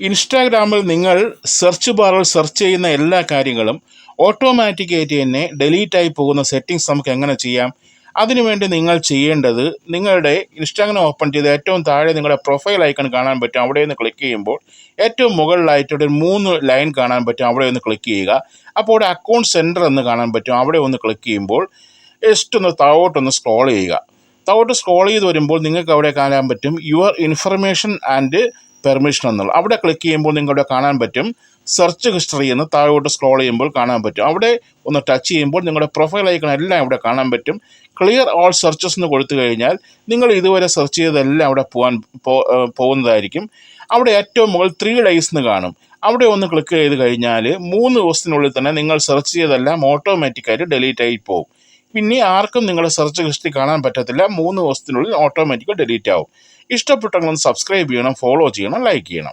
ഇൻസ്റ്റാഗ്രാമിൽ നിങ്ങൾ സെർച്ച് ബാറിൽ സെർച്ച് ചെയ്യുന്ന എല്ലാ കാര്യങ്ങളും ഓട്ടോമാറ്റിക്കായിട്ട് തന്നെ ഡിലീറ്റ് ആയി പോകുന്ന സെറ്റിങ്സ് നമുക്ക് എങ്ങനെ ചെയ്യാം? അതിനുവേണ്ടി നിങ്ങൾ ചെയ്യേണ്ടത് നിങ്ങളുടെ ഇൻസ്റ്റാഗ്രാം ഓപ്പൺ ചെയ്ത് ഏറ്റവും താഴെ നിങ്ങളുടെ പ്രൊഫൈൽ ഐക്കൺ കാണാൻ പറ്റും. അവിടെ നിന്ന് ക്ലിക്ക് ചെയ്യുമ്പോൾ ഏറ്റവും മുകളിലായിട്ട് ഒരു മൂന്ന് ലൈൻ കാണാൻ പറ്റും. അവിടെ ഒന്ന് ക്ലിക്ക് ചെയ്യുക. അപ്പോൾ അവിടെ അക്കൗണ്ട് സെന്റർ എന്ന് കാണാൻ പറ്റും. അവിടെ ഒന്ന് ക്ലിക്ക് ചെയ്യുമ്പോൾ ജസ്റ്റ് ഒന്ന് താഴോട്ടൊന്ന് സ്ക്രോൾ ചെയ്യുക. താഴോട്ട് സ്ക്രോൾ ചെയ്ത് വരുമ്പോൾ നിങ്ങൾക്ക് അവിടെ കാണാൻ പറ്റും. യുവർ ഇൻഫർമേഷൻ ആൻഡ് പെർമിഷൻ എന്നുള്ള അവിടെ ക്ലിക്ക് ചെയ്യുമ്പോൾ നിങ്ങളുടെ കാണാൻ പറ്റും. സെർച്ച് ഹിസ്റ്ററി എന്ന് താഴോട്ട് സ്ക്രോൾ ചെയ്യുമ്പോൾ കാണാൻ പറ്റും. അവിടെ ഒന്ന് ടച്ച് ചെയ്യുമ്പോൾ നിങ്ങളുടെ പ്രൊഫൈൽ ഐക്കൺ എല്ലാം ഇവിടെ കാണാൻ പറ്റും. ക്ലിയർ ഓൾ സെർച്ചസ് എന്ന് കൊടുത്തു കഴിഞ്ഞാൽ നിങ്ങൾ ഇതുവരെ സെർച്ച് ചെയ്തതെല്ലാം അവിടെ പോകാൻ പോകുന്നതായിരിക്കും. അവിടെ ഏറ്റവും മുകളിൽ ത്രീ ഡേയ്സ് എന്ന് കാണും. അവിടെ ഒന്ന് ക്ലിക്ക് ചെയ്ത് കഴിഞ്ഞാൽ മൂന്ന് ദിവസത്തിനുള്ളിൽ തന്നെ നിങ്ങൾ സെർച്ച് ചെയ്തതെല്ലാം ഓട്ടോമാറ്റിക്കായിട്ട് ഡിലീറ്റ് ആയി പോകും. പിന്നെ ആർക്കും നിങ്ങളുടെ സെർച്ച് ഹിസ്റ്ററി കാണാൻ പറ്റത്തില്ല. മൂന്ന് ദിവസത്തിനുള്ളിൽ ഓട്ടോമാറ്റിക്കൽ ഡിലീറ്റ് ആവും. ഇഷ്ടപ്പെട്ടെങ്കിൽ ഒന്ന് സബ്സ്ക്രൈബ് ചെയ്യണം ഫോളോ ചെയ്യണം ലൈക്ക് ചെയ്യണം.